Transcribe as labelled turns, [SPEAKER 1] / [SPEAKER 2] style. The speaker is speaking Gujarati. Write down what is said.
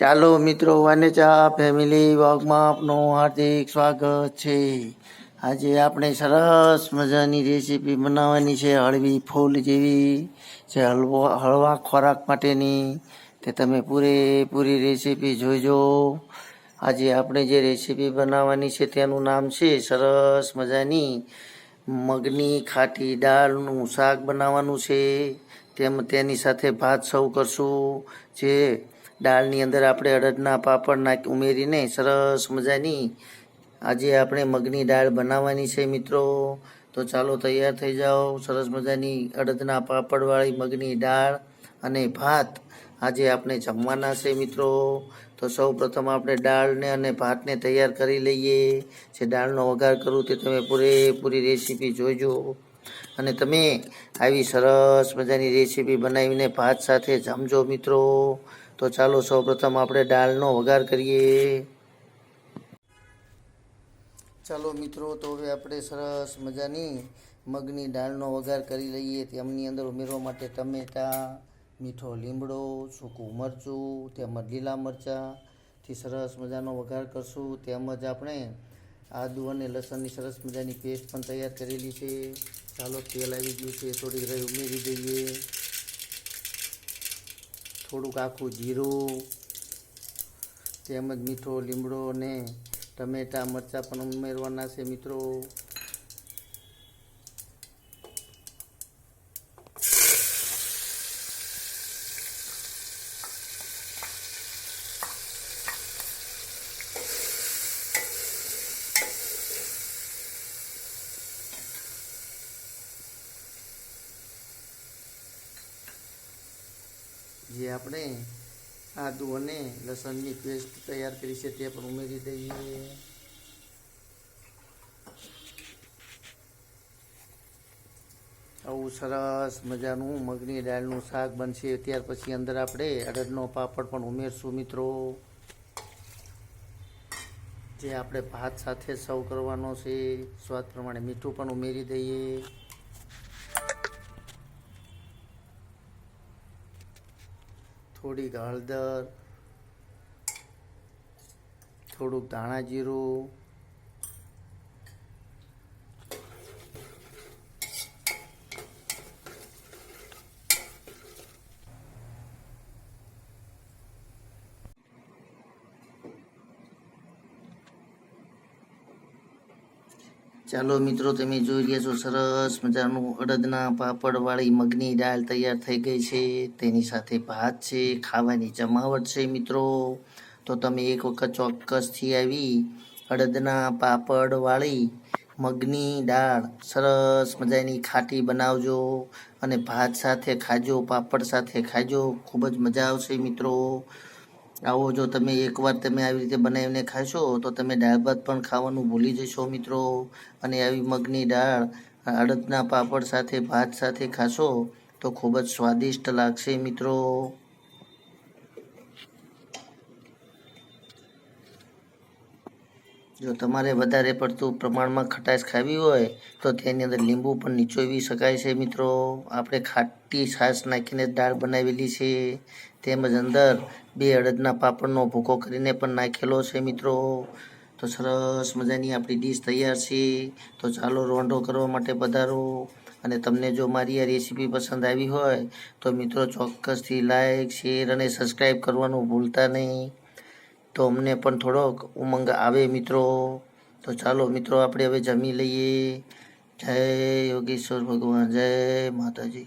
[SPEAKER 1] ચાલો મિત્રો વાનેચા ફેમિલી વ્લોગમાં આપનું હાર્દિક સ્વાગત છે. આજે આપણે સરસ મજાની રેસીપી બનાવવાની છે, હળવી ફૂલ જેવી. જે હલવો, હળવા ખોરાક માટેની. તે તમે પૂરેપૂરી રેસીપી જોઈજો આજે આપણે જે રેસીપી બનાવવાની છે, તેનું નામ છે સરસ મજાની મગની ખાટી દાળનું શાક બનાવવાનું છે. તેમ તેની સાથે ભાત સૌ કરશું. જે દાળની અંદર આપણે અડદના પાપડ નાખ, ઉમેરીને સરસ મજાની આજે આપણે મગની દાળ બનાવવાની છે મિત્રો. તો ચાલો તૈયાર થઈ જાઓ. સરસ મજાની અડદના પાપડવાળી મગની દાળ અને ભાત આજે આપણે જમવાના છે મિત્રો. તો સૌ પ્રથમ આપણે દાળને અને ભાતને તૈયાર કરી લઈએ. જે દાળનો વઘાર કરું તે તમે પૂરેપૂરી રેસીપી જોઈજો અને તમે આવી સરસ મજાની રેસીપી બનાવીને ભાત સાથે જમજો મિત્રો. તો ચાલો સૌપ્રથમ આપણે દાળનો વઘાર કરીએ. ચાલો મિત્રો, તો હવે આપણે સરસ મજાની મગની દાળનો વઘાર કરી લઈએ. તેમની અંદર ઉમેરવા માટે ટમેટાં, મીઠો લીમડો, સૂકું મરચું, તેમજ લીલા મરચાંથી સરસ મજાનો વઘાર કરશું. તેમજ આપણે આદુ અને લસણની સરસ મજાની પેસ્ટ પણ તૈયાર કરેલી છે. ચાલો તેલ આવી ગયું છે, થોડીક રહી ઉમેરી દઈએ. થોડુંક આખું જીરું, તેમજ મીઠો લીમડો અને ટમેટાં મરચાં પણ ઉમેરવાના છે મિત્રો. જે આપણે આદુ અને લસણની પેસ્ટ તૈયાર કરી છે તે પણ ઉમેરી દઈએ. આવું સરસ મજાનું મગની દાળનું શાક બનશે. ત્યાર પછી અંદર આપણે અડદનો પાપડ પણ ઉમેરશું મિત્રો. જે આપણે ભાત સાથે સર્વ કરવાનો છે. સ્વાદ પ્રમાણે મીઠું પણ ઉમેરી દઈએ. થોડીક હળદર થોડુંક ધાણા જીરું ચાલો મિત્રો, તમે જોઈ રહ્યા છો સરસ મજાનું અડદના પાપડવાળી મગની દાળ તૈયાર થઈ ગઈ છે. તેની સાથે ભાત છે, ખાવાની જમાવટ છે મિત્રો. તો તમે એક વખત ચોક્કસથી આવી અડદના પાપડવાળી મગની દાળ સરસ મજાની ખાટી બનાવજો અને ભાત સાથે ખાજો, પાપડ સાથે ખાજો. ખૂબ જ મજા આવશે મિત્રો. આવો જો તમે એકવાર તમે આવી રીતે બનાવીને ખાશો, તો તમે દાળ ભાત પણ ખાવાનું ભૂલી જશો મિત્રો. અને આવી મગની દાળ, અડદના પાપડ સાથે, ભાત સાથે ખાશો, તો ખૂબ જ સ્વાદિષ્ટ લાગશે મિત્રો. જો તમારે વધારે પડતું પ્રમાણમાં ખટાશ ખાવી હોય, તો તેની અંદર લીંબુ પણ નીચોવી શકાય છે મિત્રો. આપણે ખાટી છાશ નાખીને દાળ બનાવેલી છે. તેમજ અંદર બે અડદના પાપડનો ભૂકો કરીને પણ નાખેલો છે મિત્રો. તો સરસ મજાની આપણી ડીશ તૈયાર છે. તો ચાલો રોંઢો કરવા માટે પધારો. અને તમને જો મારી આ રેસીપી પસંદ આવી હોય, તો મિત્રો ચોક્કસથી લાઈક, શેર અને સબસ્ક્રાઈબ કરવાનું ભૂલતા નહીં. તો અમને પણ થોડોક ઉમંગ આવે મિત્રો. તો ચાલો મિત્રો, આપણે હવે જમી લઈએ. જય યોગેશ્વર ભગવાન, જય માતાજી.